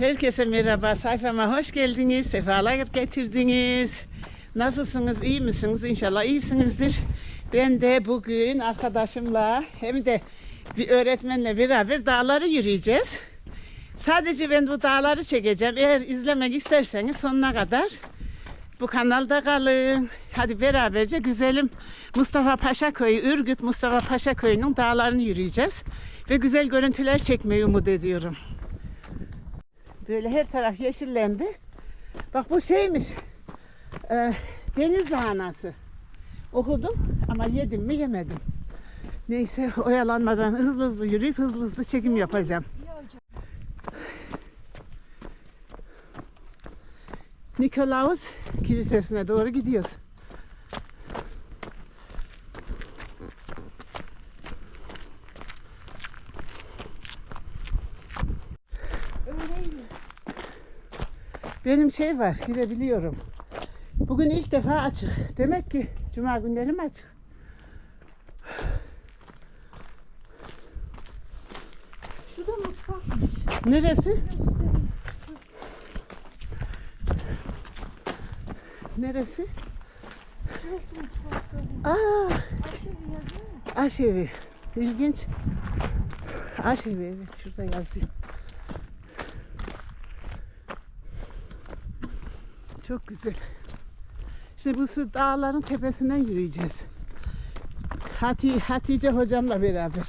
Herkese merhaba. Sayfama hoş geldiniz. Sefalar getirdiniz. Nasılsınız? iyi misiniz? İnşallah iyisinizdir. Ben de bugün arkadaşımla hem de bir öğretmenle beraber dağları yürüyeceğiz. Sadece ben bu dağları çekeceğim. Eğer izlemek isterseniz sonuna kadar bu kanalda kalın. Hadi beraberce güzelim Mustafa Paşa Köyü, Ürgüp Mustafa Paşa Köyü'nün dağlarını yürüyeceğiz. Ve güzel görüntüler çekmeyi umut ediyorum. Böyle her taraf yeşillendi. Bak bu şeymiş. E, deniz lahanası. Okudum ama yedim mi yemedim. Neyse oyalanmadan hızlı hızlı yürüyüp hızlı hızlı çekim yapacağım. Nikolaus Kilisesi'ne doğru gidiyoruz. Benim şey var, girebiliyorum. Bugün ilk defa açık. Demek ki cuma günlerim açık. Şu da mutfakmış. Neresi? Neresi? Şurası mutfakta. Aa, yazıyor. aşevi. İlginç. Aşevi evet şurada yazıyor. Çok güzel. Şimdi bu su dağların tepesinden yürüyeceğiz. Hati, Hatice hocamla beraber.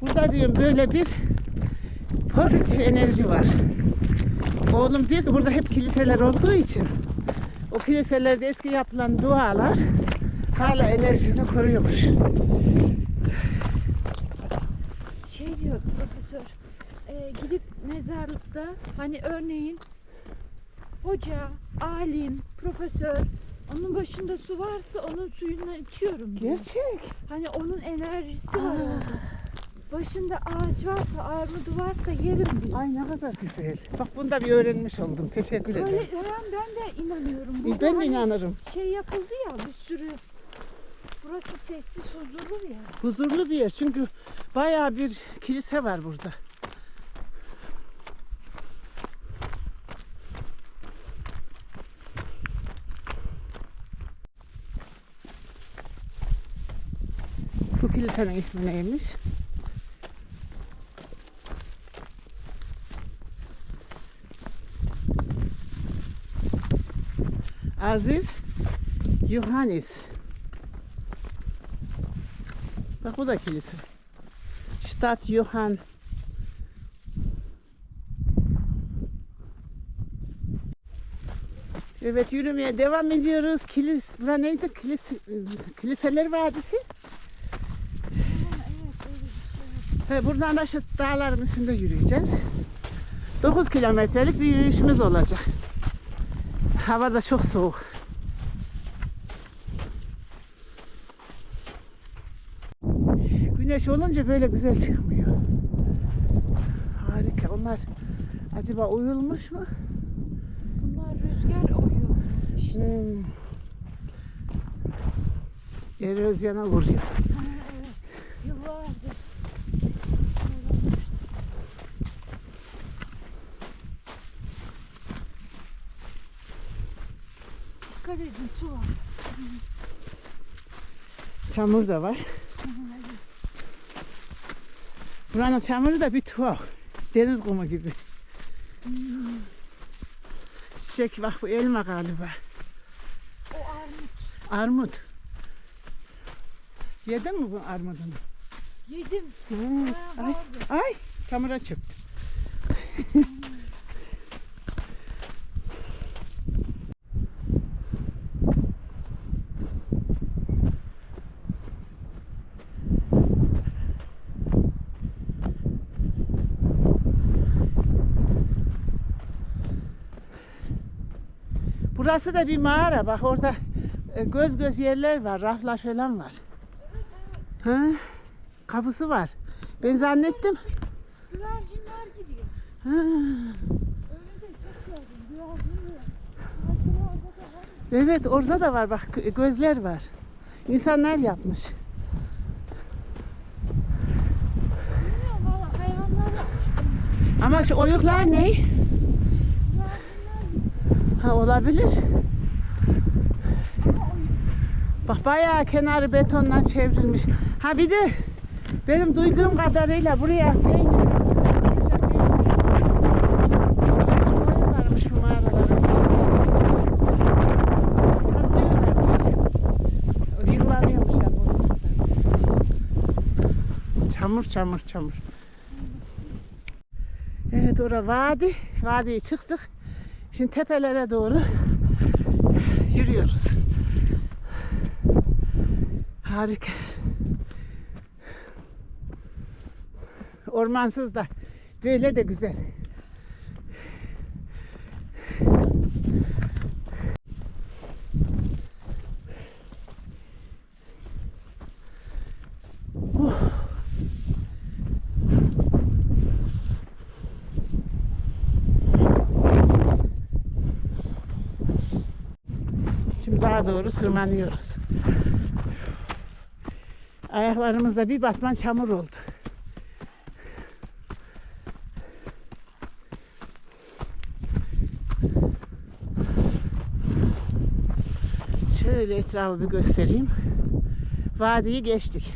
Burada diyorum böyle bir pozitif enerji var. Oğlum diyor ki burada hep kiliseler olduğu için o kiliselerde eski yapılan dualar hala enerjisini koruyormuş. Şey diyor profesör. e, gidip mezarlıkta hani örneğin hoca, alim, profesör onun başında su varsa onun suyundan içiyorum diyor. Gerçek. Hani onun enerjisi var orada. Başında ağaç varsa, armudu varsa yerim diyor. Ay ne kadar güzel. Bak bunu da bir öğrenmiş oldum. Teşekkür Öyle ederim. öğren ben de inanıyorum. Burada Ben de hani inanırım. Şey yapıldı ya bir sürü. Burası sessiz huzurlu ya. Huzurlu bir yer. Çünkü bayağı bir kilise var burada. Bu kilisenin ismi neymiş? Aziz Yohannes. Bak bu da kilise. Stadt Johann. Evet yürümeye devam ediyoruz. Kilis, bura neydi? Kilis, Kiliseler Vadisi. He, buradan da şu dağların üstünde yürüyeceğiz. 9 kilometrelik bir yürüyüşümüz olacak. Hava da çok soğuk. Güneş olunca böyle güzel çıkmıyor. Harika. Onlar acaba uyulmuş mu? Bunlar rüzgar oyuyor. İşte. Hmm. Erozyona vuruyor. Yıllardır. Dikkat edin su var. Çamur da var. Buranın çamuru da bir tuhaf. Deniz kumu gibi. Çiçek bak bu elma galiba. O armut. Armut. Yedin mi bu armudunu? Yedim. Ha, Ay, ay çamura çöktü. Burası da bir mağara. Bak orada e, göz göz yerler var. Raflar falan var. Ha? Kapısı var. Ben zannettim. Güvercinler gidiyor. Evet orada da var bak gözler var. İnsanlar yapmış. Ama şu oyuklar ne? Ha olabilir. Bak bayağı kenarı betondan çevrilmiş. Ha bir de benim duyduğum kadarıyla buraya peynir. Çamur çamur çamur. Evet ora vadi. Vadiye çıktık. Şimdi tepelere doğru yürüyoruz. Harika. Ormansız da böyle de güzel. Oh. Daha doğru sırmanıyoruz. Ayaklarımızda bir batman çamur oldu. Şöyle etrafı bir göstereyim. Vadiyi geçtik.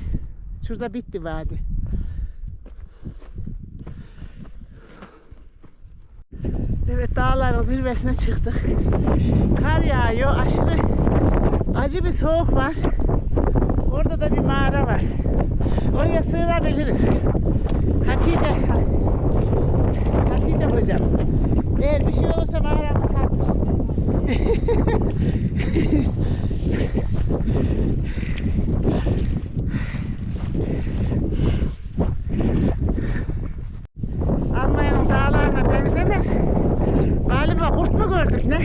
Şurada bitti vadi. Evet dağların zirvesine çıktık. Kar yağıyor. Aşırı acı bir soğuk var. Orada da bir mağara var. Oraya sığınabiliriz. Hatice Hatice hocam. Eğer bir şey olursa mağaramız hazır. Almanya'nın dağlarına benzemez. Galiba kurt mu gördük ne?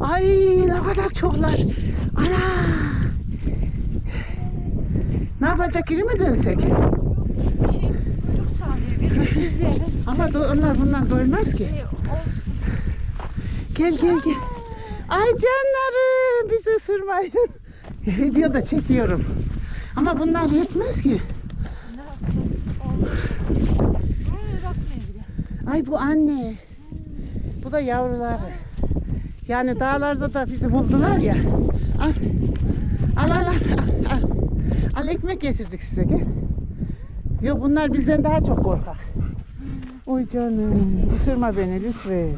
Ay ne kadar çoklar. Ana. Ne yapacak geri mi dönsek? Şey, kuyruk saniye size. Ama do- onlar bundan doymaz ki. Şey, olsun. Gel gel gel. Ay canlarım bizi ısırmayın. Video da çekiyorum. Ama bunlar yetmez ki. Ne yapacağız? Olsun. Buraya bakmayın bile. Ay bu anne. Bu da yavruları. Yani dağlarda da bizi buldular ya. Al. Al al al. Al, al. al ekmek getirdik size gel. Yok bunlar bizden daha çok korkak. Oy canım. Isırma beni lütfen.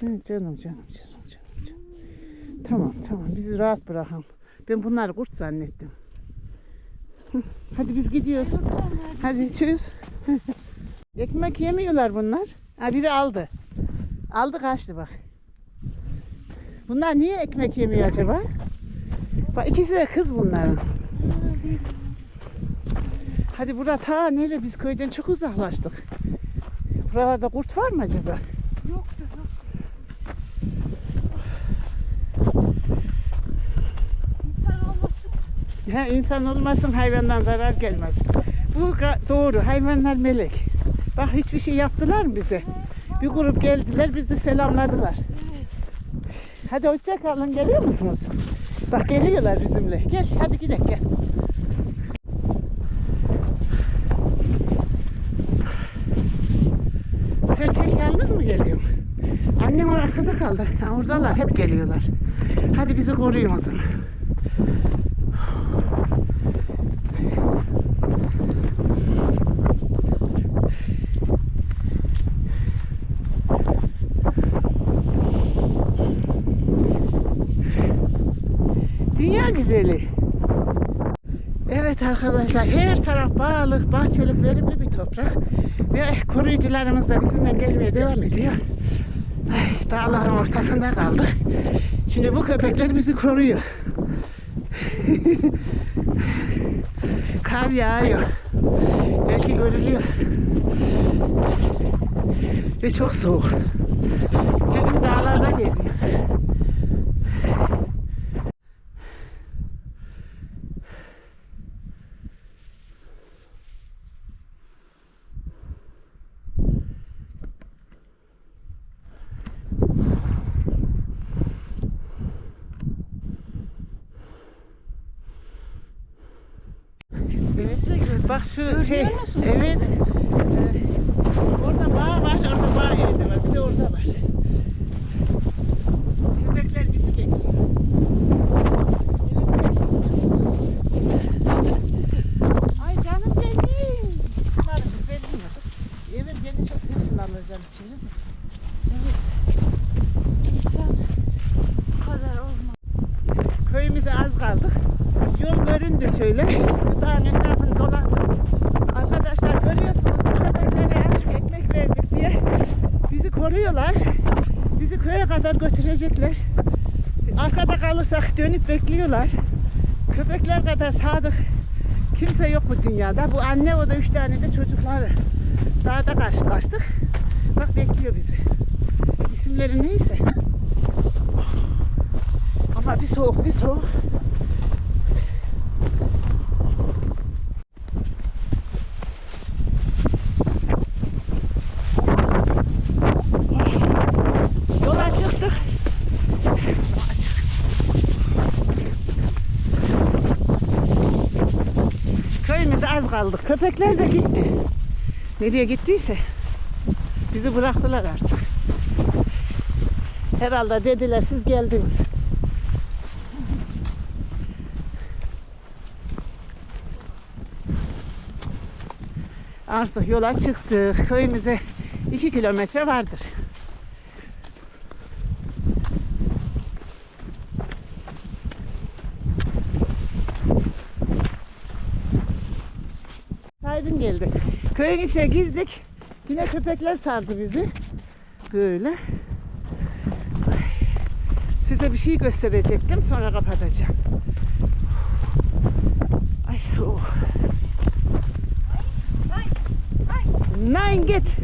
Canım canım canım canım. canım. Tamam tamam bizi rahat bırakın. Ben bunları kurt zannettim. Hadi biz gidiyoruz. Hadi çöz. Ekmek yemiyorlar bunlar. Ha biri aldı. Aldı kaçtı bak. Bunlar niye ekmek yemiyor acaba? Bak ikisi de kız bunların. Hadi bura ta nere biz köyden çok uzaklaştık. Buralarda kurt var mı acaba? Yoktur yok. İnsan olmasın. Ya insan olmasın hayvandan zarar gelmez. Bu doğru. Hayvanlar melek. Bak hiçbir şey yaptılar mı bize? Bir grup geldiler bizi selamladılar. Hadi hoşça kalın. Geliyor musunuz? Bak geliyorlar bizimle. Gel hadi gidelim gel. Sen tek yalnız mı geliyorsun? Annem arkada kaldı. Ha, oradalar hep geliyorlar. Hadi bizi koruyun o zaman. Güzeli. Evet arkadaşlar her taraf bağlık, bahçelik, verimli bir toprak. Ve koruyucularımız da bizimle gelmeye devam ediyor. Ay, dağların ortasında kaldık. Şimdi bu köpekler bizi koruyor. Kar yağıyor. Belki görülüyor. Ve çok soğuk. Biz dağlarda geziyoruz. Evet. Size gördüm. Bak şu Görüyor şey. musun? Evet. Ee, orada bağ var, orada bağ evi de var. Bir de orada var. Köpekler bizi bekliyor. Evet, Ay canım benim. Bunların güzelliği yok. Evin geniş olsa hepsini alacağım içeri. de. İnsan bu kadar olmaz. Köyümüze az kaldık. Yol göründü şöyle. Şu dağın etrafını dolandık. Arkadaşlar görüyorsunuz bu köpeklere azıcık ekmek verdik diye bizi koruyorlar. Bizi köye kadar götürecekler. Arkada kalırsak dönüp bekliyorlar. Köpekler kadar sadık kimse yok bu dünyada. Bu anne o da üç tane de çocukları. Dağda karşılaştık. Bak bekliyor bizi. İsimleri neyse. Ama bir soğuk bir soğuk. Yola çıktık. Köyümüze az kaldık. Köpekler de gitti. Nereye gittiyse bizi bıraktılar artık. Herhalde dediler siz geldiniz. Artık yola çıktık. Köyümüze 2 kilometre vardır. Geldi. Köyün içine girdik. Yine köpekler sardı bizi. Böyle. Size bir şey gösterecektim sonra kapatacağım. Ay soğuk. Nein git.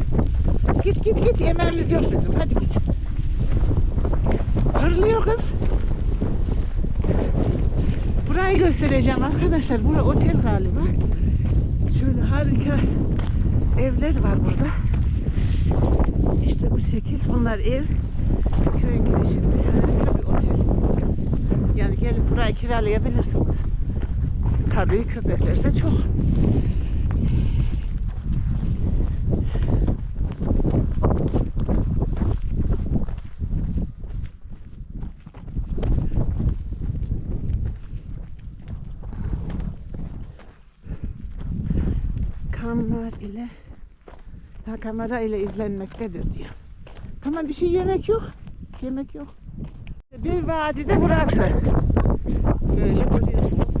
Git git git yemeğimiz yok bizim. Hadi git. Hırlıyor kız. Burayı göstereceğim arkadaşlar. Bura otel galiba. Şöyle harika evler var burada. İşte bu şekil. Bunlar ev. Köyün girişinde harika bir otel. Yani gelip burayı kiralayabilirsiniz. Tabii köpekler de çok. kamera ile ha, kamera ile izlenmektedir diyor. Tamam bir şey yemek yok. Yemek yok. Bir vadide burası. Böyle görüyorsunuz.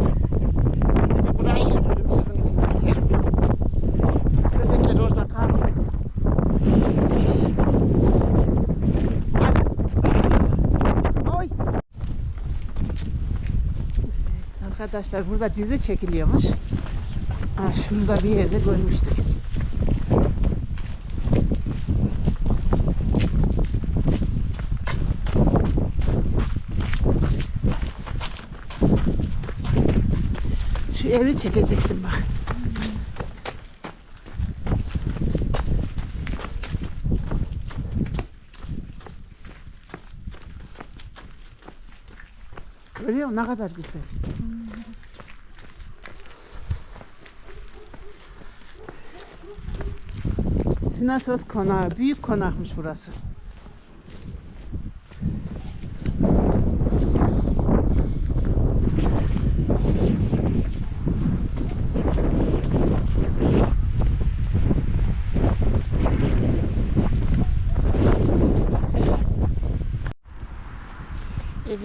Bir de burayı yapıyorum sizin için çekerim. Köpekler orada kaldı. Oy. Arkadaşlar burada dizi çekiliyormuş. Ha, şurada bir yerde görmüştük. Evi çekecektim bak. Görüyor musun ne kadar güzel. Sinasos konağı. Büyük konakmış burası.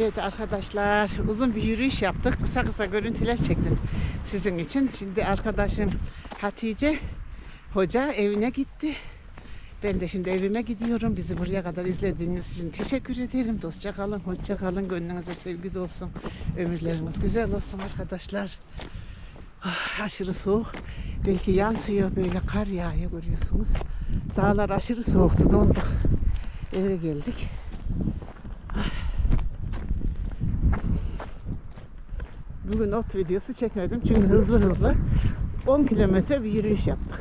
Evet arkadaşlar uzun bir yürüyüş yaptık. Kısa kısa görüntüler çektim sizin için. Şimdi arkadaşım Hatice Hoca evine gitti. Ben de şimdi evime gidiyorum. Bizi buraya kadar izlediğiniz için teşekkür ederim. Dostça kalın, hoşça kalın. Gönlünüze sevgi dolsun. Ömürleriniz güzel olsun arkadaşlar. Ah, aşırı soğuk. Belki yansıyor böyle kar yağıyor görüyorsunuz. Dağlar aşırı soğuktu donduk. Eve geldik. Bugün ot videosu çekmedim çünkü hızlı hızlı 10 kilometre bir yürüyüş yaptık.